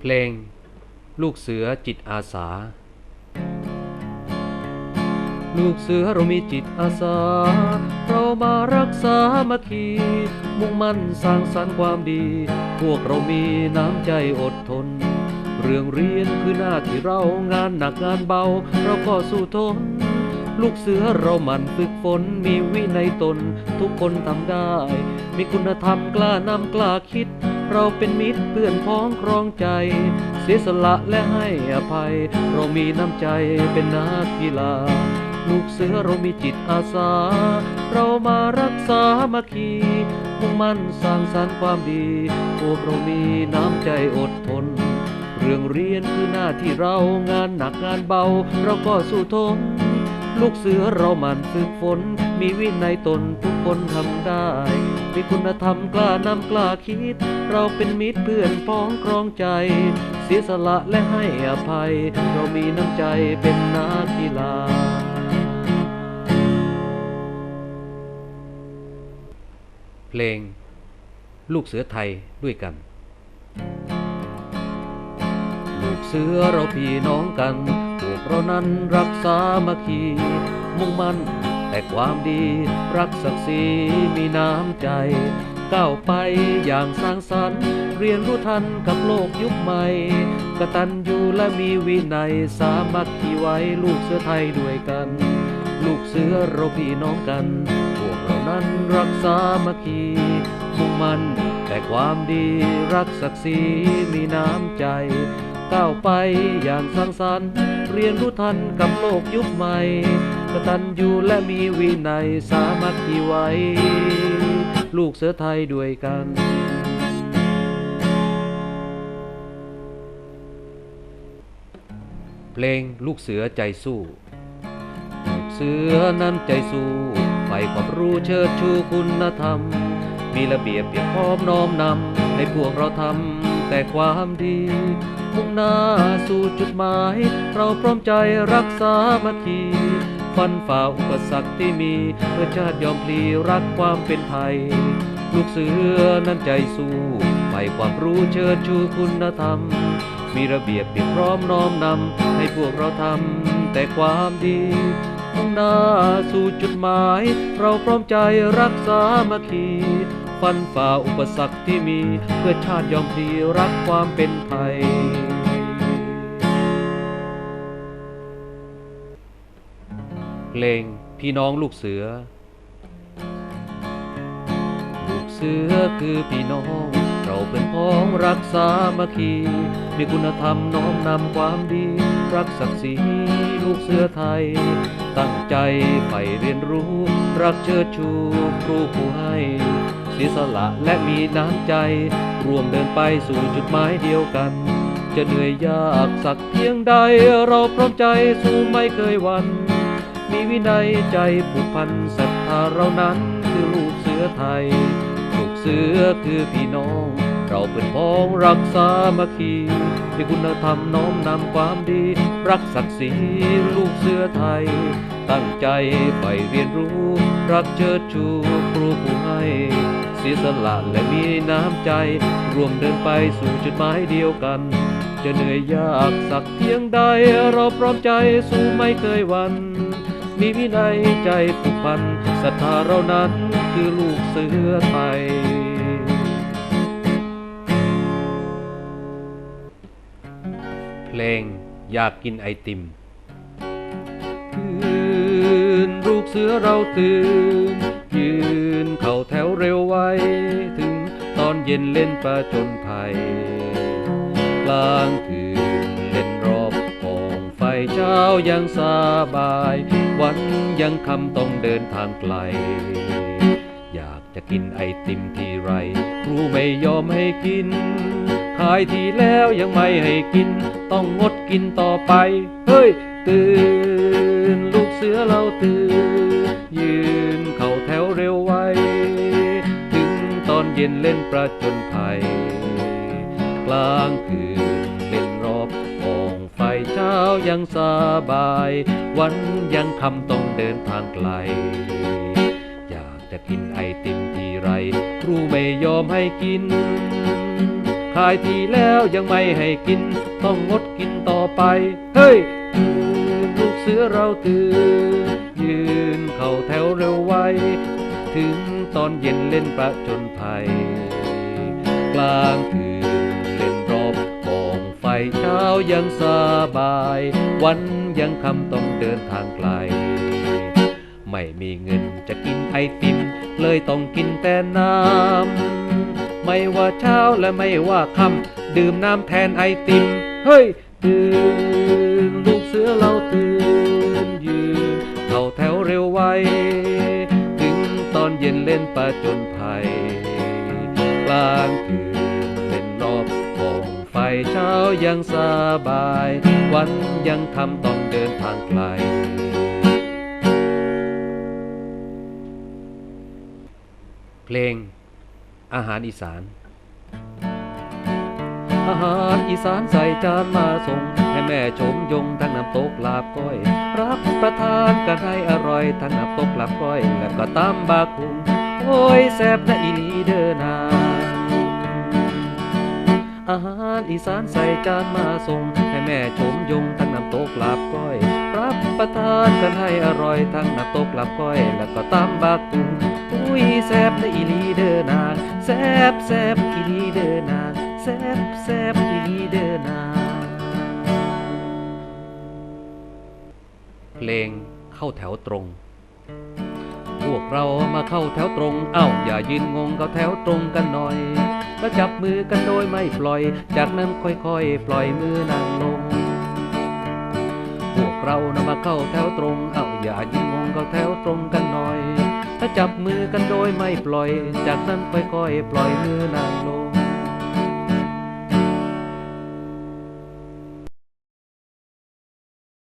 เพลง ลูกเสือจิตอาสา ลูกเสือเรามีจิตอาสา เรามารักษามาคีมุ่งมั่นสร้างสรรค์ความดี พวกเรามีน้ำใจอดทน เรื่องเรียนคือหน้าที่เรางานหนักงานเบา เราก็สู้ทน ลูกเสือเรามันฝึกฝนมีวินัยตน ทุกคนทำได้ มีคุณธรรมกล้านำกล้าคิด เราเป็นมิตรเพื่อนพ้องครองใจ เสียสละและให้อภัย เรามีน้ำใจเป็นนักกีฬา ลูกเสือเรามีจิตอาสา เรามารักษามาคีมุ่งมั่นสร้างสรรค์ความดี พวกเรามีน้ำใจอดทน เรื่องเรียนคือหน้าที่เรางานหนักงานเบา เราก็สู้ทน ลูกเสือเราหมันฝึกฝน มีวินัยตนทุกคนทำได้ มีคุณธรรมกล้านำกล้าคิด เราเป็นมิตรเพื่อนพ้องครองใจ เสียสละและให้อภัย เรามีน้ำใจเป็นนักกีฬาเพลง ลูกเสือไทยด้วยกัน ลูกเสือเราพี่น้องกัน เรานั้นรักษามาคี มุ่งมั่นแต่ความดี รักศักดิ์ศรีมีน้ำใจก้าวไปอย่างสร้างสรรค์ เรียนรู้ทันกับโลกยุคใหม่กตัญญูและมีวินัยสามัคคีไว้ลูกเสือไทยด้วยกัน ลูกเสือเราพี่น้องกัน พวกเรานั้นรักษามาคีมุ่งมั่นแต่ความดีรักศักดิ์ศรีมีน้ำใจ ก้าวไปอย่างสร้างสรรค์เรียนรู้ทันกับโลกยุคใหม่กตัญญูและมีวินัยสามัคคีไว้ ลูกเสือไทยด้วยกันเพลงลูกเสือใจสู้ลูกเสือนั้นใจสู้ใฝ่ความรู้เชิดชูคุณธรรม มีระเบียบเพียบพร้อมน้อมนำให้พวกเราทำแต่ความดี มุ่งหน้าสู่จุดหมาย เราพร้อมใจรักษามาคีฟันฝ่าอุปสรรคที่มีเพื่อชาติยอมพลีรักความเป็นไทย ลูกเสือนั้นใจสู้ใฝ่ความรู้เชิดชูคุณธรรม มีระเบียบเพียบพร้อมน้อมนำให้พวกเราทำแต่ความดีมุ่งหน้าสู่จุดหมาย เราพร้อมใจรักษามาคีฟันฝ่าอุปสรรคที่มีเพื่อชาติยอมพลีรักความเป็นไทย เพลงพี่น้องลูกเสือ ลูกเสือคือพี่น้อง เราเป็นพ้องรักษามาคีมีคุณธรรมน้อมนำความดี รักศักดิ์ศรีลูกเสือไทย ตั้งใจใฝ่เรียนรู้ รักเชิดชูครูผู้ให้เสียสละและมีน้ำใจรวมเดินไปสู่จุดหมายเดียวกัน จะเหนื่อยยากสักเพียงใด เราพร้อมใจสู้ไม่เคยวัน มีวินัยใจผูกพันศรัทธาเรานั้นคือลูกเสือไทย ลูกเสือคือพี่น้อง เราเป็นพ้องรักษามาคีมีคุณธรรมน้อมนำความดี รักศักดิ์ศรีลูกเสือไทย ตั้งใจไปเรียนรู้ รักเชิดชูครูผู้ให้เสียสละและมีน้ำใจ รวมเดินไปสู่จุดหมายเดียวกัน จะเหนื่อยยากสักเพียงใด เราพร้อมใจสู้ไม่เคยวัน มีวินัยใจผูกพันศรัทธาเรานั้นคือลูกเสือไทยเพลงอยากกินไอติมตื่นลูกเสือเราตื่น ยืนเข่าแถวเร็วไวถึงตอนเย็นเล่นประจนภัยกลางคืน เช้ายังสบาย วันยังคำต้องเดินทางไกล อยากจะกินไอติมทีไร ครูไม่ยอมให้กิน ขายทีแล้วยังไม่ให้กิน ต้องงดกินต่อไป เฮ้ย ตื่น ลูกเสือเราตื่น ยืนเข่าแถวเร็วไว ถึงตอนเย็นเล่นประจนภัย กลางคืน เช้ายังสบาย วันยังคำต้องเดินทางไกล อยากจะกินไอติมทีไร ครูไม่ยอมให้กิน ขายทีแล้วยังไม่ให้กิน ต้องงดกินต่อไป เฮ้ยตื่นลูกเสือเราตื่น ยืนเข้าแถวเร็วไว ถึงตอนเย็นเล่นประจนภัย กลางคืน เช้ายังสบาย วันยังคำต้องเดินทางไกล ไม่มีเงินจะกินไอติม เลยต้องกินแต่น้ำ ไม่ว่าเช้าและไม่ว่าค่ำดื่มน้ำแทนไอติม เฮ้ย ตื่น ลูกเสือเราตื่น ยืนเข้าแถวเร็วไว ถึงตอนเย็นเล่นประจนภัยกลางคืนเล่นรอ ไฟเช้ายังสบาย วันยังทำต้องเดินทางไกลเพลง อาหารอีสาน อาหารอีสานใส่จานมาส่ง ให้แม่ชมยงทั้งน้ำตกลาบก้อย รับประทานกันให้อร่อยทั้งน้ำตกลาบก้อย แล้วก็ตำบาคุงโอ้ยแซ่บนะอีลีเด้อนา หารใส่จานมาส่ง ให้แม่ชมยงทั้งน้ำตกลาบก้อย รับประทานกันให้อร่อยทั้งน้ำตกลาบก้อย แล้วก็ตำบาคุงอุ้ยแซ่บนอีลีเด้อนางแซบแซบอีลีเด้อนางแซบแซบอีลีเด้อนางเพลงเข้าแถวตรง เรามาเข้าแถวตรง เอ้าอย่ายืนงงเข้าแถวตรงกันหน่อยแล้วจับมือกันโดยไม่ปล่อย จากนั้นค่อยๆ ปล่อยมือนางลง พวกเรานะมาเข้าแถวตรง เอ้าอย่ายืนงงเข้าแถวตรงกันหน่อยถ้าจับมือกันโดยไม่ปล่อย จากนั้นค่อยๆ ปล่อยมือนางลง